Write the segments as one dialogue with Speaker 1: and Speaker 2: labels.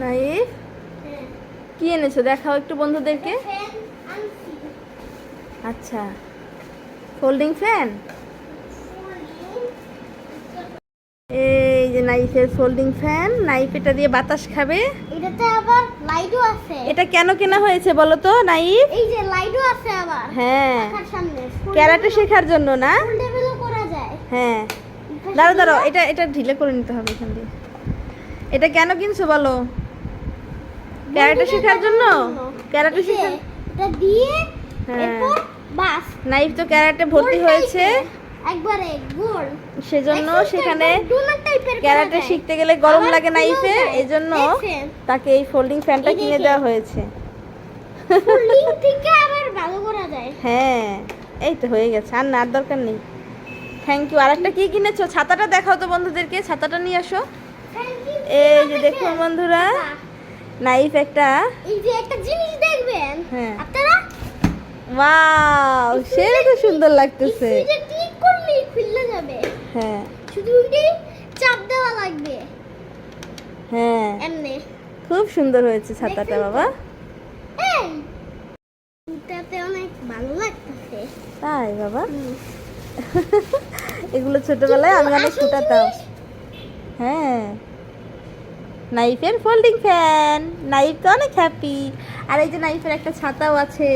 Speaker 1: Knife কি এনেছো? দেখাও একটু বন্ধুদেরকে। আচ্ছা। ফোল্ডিং ফ্যান এই যে নাইফের ফোল্ডিং ফ্যান নাইফ এটা দিয়ে বাতাস খাবে।
Speaker 2: এটাতে আবার লাইটও আছে।
Speaker 1: এটা কেন কেনা হয়েছে বলো তো নাইফ?
Speaker 2: এই যে লাইটও আছে আবার।
Speaker 1: হ্যাঁ। ক্যারাটে শেখার জন্য না?
Speaker 2: করা যায়।
Speaker 1: হ্যাঁ। দাঁড়ো দাঁড়ো এটা এটা ঢিলে করে নিতে হবে এখান দিয়ে। এটা কেন কিনছো বলো? ক্যারাটে শেখার জন্য? ক্যারাটে শেখার
Speaker 2: এটা দিয়ে
Speaker 1: হ্যাঁ।
Speaker 2: এরপর বাস।
Speaker 1: নাইফ তো ক্যারাটে ভর্তি হয়েছে।
Speaker 2: একবারে গোল।
Speaker 1: সেজন্য সেখানে
Speaker 2: করা
Speaker 1: ক্যারাটে শিখতে গেলে গরম লাগে নাইফে। এই জন্য তাকে এই ফোল্ডিং ফ্যানটা কিনে দেওয়া হয়েছে।
Speaker 2: ফুলিং থেকে আবার ভালো করা যায়।
Speaker 1: হ্যাঁ এই তো হয়ে গেছে আর না আর দরকার নেই। থ্যাংক ইউ আর একটা কি কিনেছো? ছাতাটা দেখাও তো বন্ধুদেরকে ছাতাটা নিয়ে আসো। এই যে দেখুন। বন্ধুরা। নাইফ একটা।
Speaker 2: এই যে একটা জিনিস দেখবেন
Speaker 1: হ্যাঁ।
Speaker 2: আপনারা
Speaker 1: ওয়াও সেটা তো সুন্দর লাগতেছে।
Speaker 2: সুইচে ক্লিক করলেই খুলে যাবে।
Speaker 1: হ্যাঁ।
Speaker 2: শুধু ওইটাই চাপ দেওয়া লাগবে।
Speaker 1: হ্যাঁ।
Speaker 2: এমনি।
Speaker 1: খুব সুন্দর হয়েছে ছাতাটা বাবা।
Speaker 2: এই এটাতে অনেক ভালো লাগতেছে।
Speaker 1: তাই বাবা। এগুলো ছোটবেলায় আমি অনেক ফুটাতাম হ্যাঁ। নাইফের ফোল্ডিং ফ্যান নাইফ তো অনেক হ্যাপি আর এই যে নাইফের একটা ছাতাও আছে।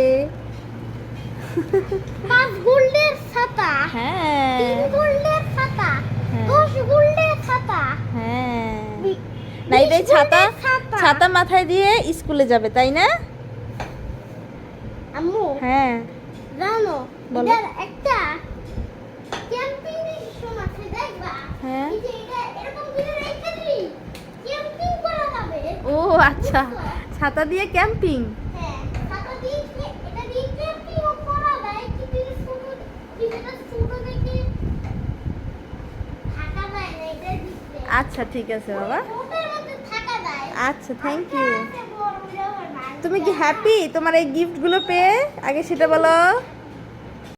Speaker 2: পাঁচ গোল্ডের ছাতা।
Speaker 1: হ্যাঁ।
Speaker 2: তিন গোল্ডের ছাতা।
Speaker 1: হ্যাঁ।
Speaker 2: দশ গোল্ডের ছাতা।
Speaker 1: হ্যাঁ।
Speaker 2: বি-
Speaker 1: নাইফ এই ছাতা
Speaker 2: ছাতা।
Speaker 1: মাথায় দিয়ে স্কুলে যাবে তাই না?
Speaker 2: আম্মু
Speaker 1: হ্যাঁ।
Speaker 2: জানো একটা ক্যাম্পিং আছে দেখবা?
Speaker 1: হ্যাঁ।
Speaker 2: এই যে এটা এরকম করে রেখে দিই ক্যাম্পিং করা যাবে
Speaker 1: ও আচ্ছা ছাতা দিয়ে ক্যাম্পিং
Speaker 2: হ্যাঁ ছাতা দিয়ে কি- এটা দিয়ে ক্যাম্পিং করা যায় কিন্তু এটা ছোট এটা ছোট দেখে থাকা যায় ছাতা দিয়ে ক্যাম্পিং।
Speaker 1: আচ্ছা ঠিক আছে বাবা। আচ্ছা থ্যাংক ইউ তুমি কি হ্যাপি তোমার এই গিফটগুলো পেয়ে? আগে সেটা বলো।